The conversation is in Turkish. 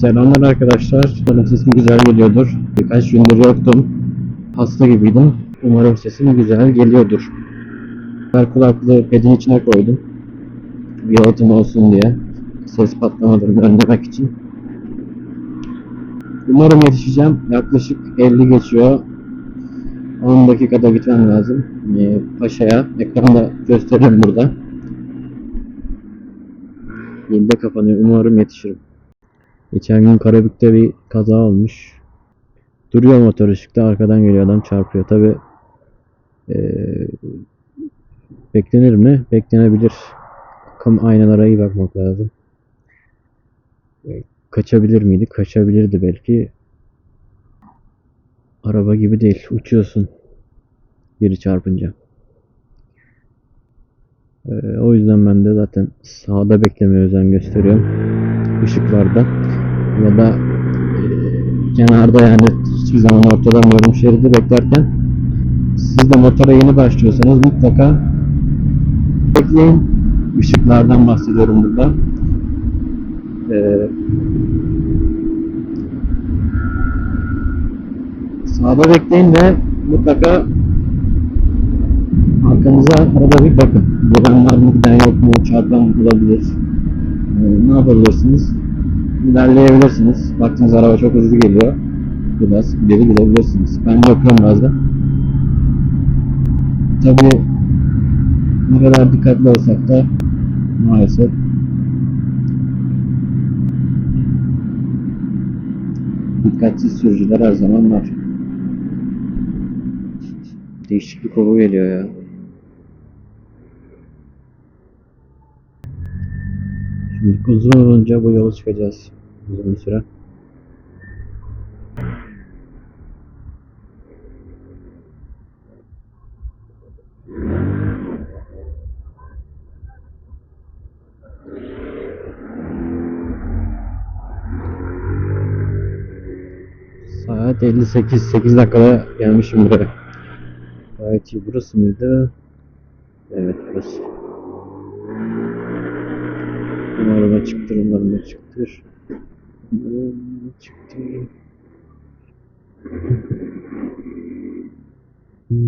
Selamlar arkadaşlar. Umarım sesim güzel geliyordur. Birkaç gündür yoktum. Hasta gibiydim. Umarım sesim güzel geliyordur. Her kulaklığı pedin içine koydum. Yalıtım olsun diye. Ses patlamalarını önlemek için. Umarım yetişeceğim. Yaklaşık 50 geçiyor. 10 dakikada gitmem lazım. Ee, Paşa'ya. Ekranda gösteririm burada. 7'de kapanıyor. Umarım yetişirim. Geçen gün Karabük'te bir kaza olmuş. Duruyor motor ışıkta arkadan geliyor adam çarpıyor. Tabi beklenir mi? Beklenebilir. Kam aynalara iyi bakmak lazım. E, Kaçabilir miydi? Kaçabilirdi belki. Araba gibi değil. Uçuyorsun. Biri çarpınca. E, o yüzden ben de zaten sağda beklemeye özen gösteriyorum. Işıklarda ya da e, kenarda yani hiçbir zaman ortalamıyorum şeridi beklerken siz de motora yeni başlıyorsanız mutlaka bekleyin. Işıklardan bahsediyorum burada. E, sağda bekleyin ve mutlaka arkanıza arada bir bakın. Gelen var mı giden yok mu çarpan olabilir e, ne yapabilirsiniz ilerleyebilirsiniz. Baktığınız araba çok hızlı geliyor. Biraz ileri gidebilirsiniz. Ben yapıyorum bazen. Tabii ne kadar dikkatli olsak da maalesef dikkatsiz sürücüler her zaman var. Değişik bir koku geliyor ya. Şimdi uzunca bu yola çıkacağız. Uzun bir süre. Saat 58, 8 dakikada gelmişim buraya. Gayet iyi. Burası mıydı? Evet burası. Umarım açıktır, umarım açıktır. Umarım açıktır.